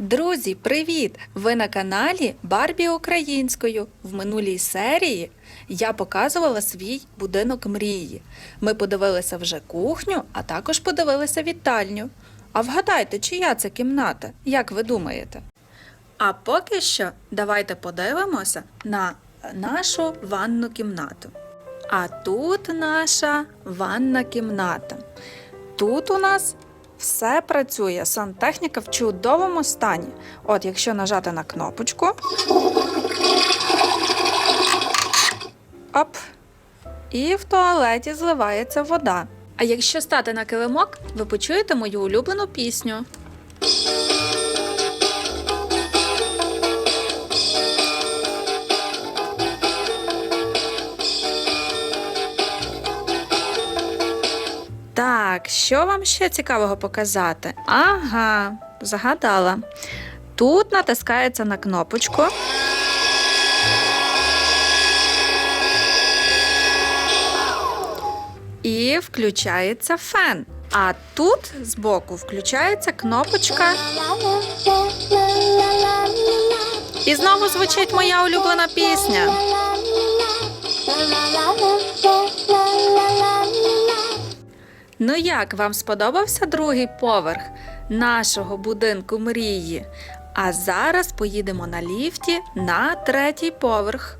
Друзі, привіт! Ви на каналі Барбі Українською. В минулій серії я показувала свій будинок мрії. Ми подивилися вже кухню, а також подивилися вітальню. А вгадайте, чия це кімната? Як ви думаєте? А поки що давайте подивимося на нашу ванну кімнату. А тут наша ванна кімната. Тут у нас все працює. Сантехніка в чудовому стані. От, якщо нажати на кнопочку. Оп. І в туалеті зливається вода. А якщо стати на килимок, ви почуєте мою улюблену пісню. Так, що вам ще цікавого показати? Ага, загадала. Тут натискається на кнопочку. І включається фен. А тут збоку включається кнопочка. І знову звучить моя улюблена пісня. Ну як вам сподобався другий поверх нашого будинку мрії? А зараз поїдемо на ліфті на третій поверх.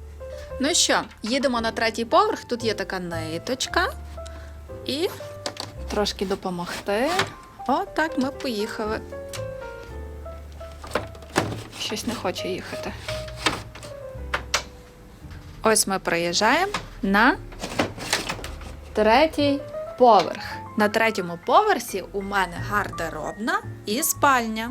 Ну що, їдемо на третій поверх. Тут є така ниточка. І трошки допомогти. Отак ми поїхали. Щось не хоче їхати. Ось ми приїжджаємо на третій поверх. На третьому поверсі у мене гардеробна і спальня.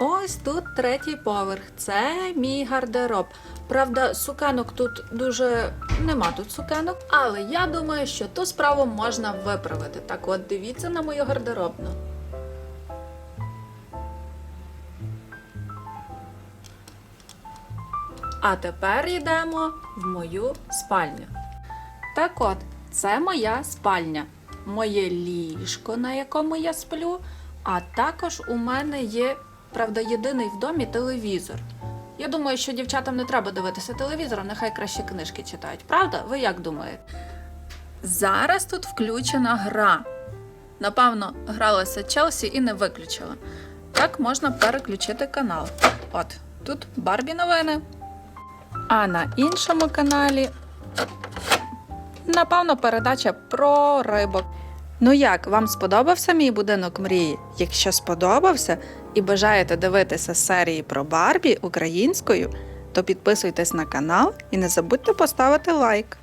Ось тут третій поверх. Це мій гардероб. Правда, сукенок тут дуже нема тут сукенок, але я думаю, що ту справу можна виправити. Так от дивіться на мою гардеробну. А тепер йдемо в мою спальню. Так от, це моя спальня, моє ліжко, на якому я сплю, а також у мене є, правда, єдиний в домі телевізор. Я думаю, що дівчатам не треба дивитися телевізор, нехай краще книжки читають. Правда? Ви як думаєте? Зараз тут включена гра. Напевно, гралася Челсі і не виключила. Так можна переключити канал. От, тут Барбі новини. А на іншому каналі Напевно, передача про рибок. Ну як, вам сподобався мій будинок мрії? Якщо сподобався і бажаєте дивитися серії про Барбі українською, то підписуйтесь на канал і не забудьте поставити лайк.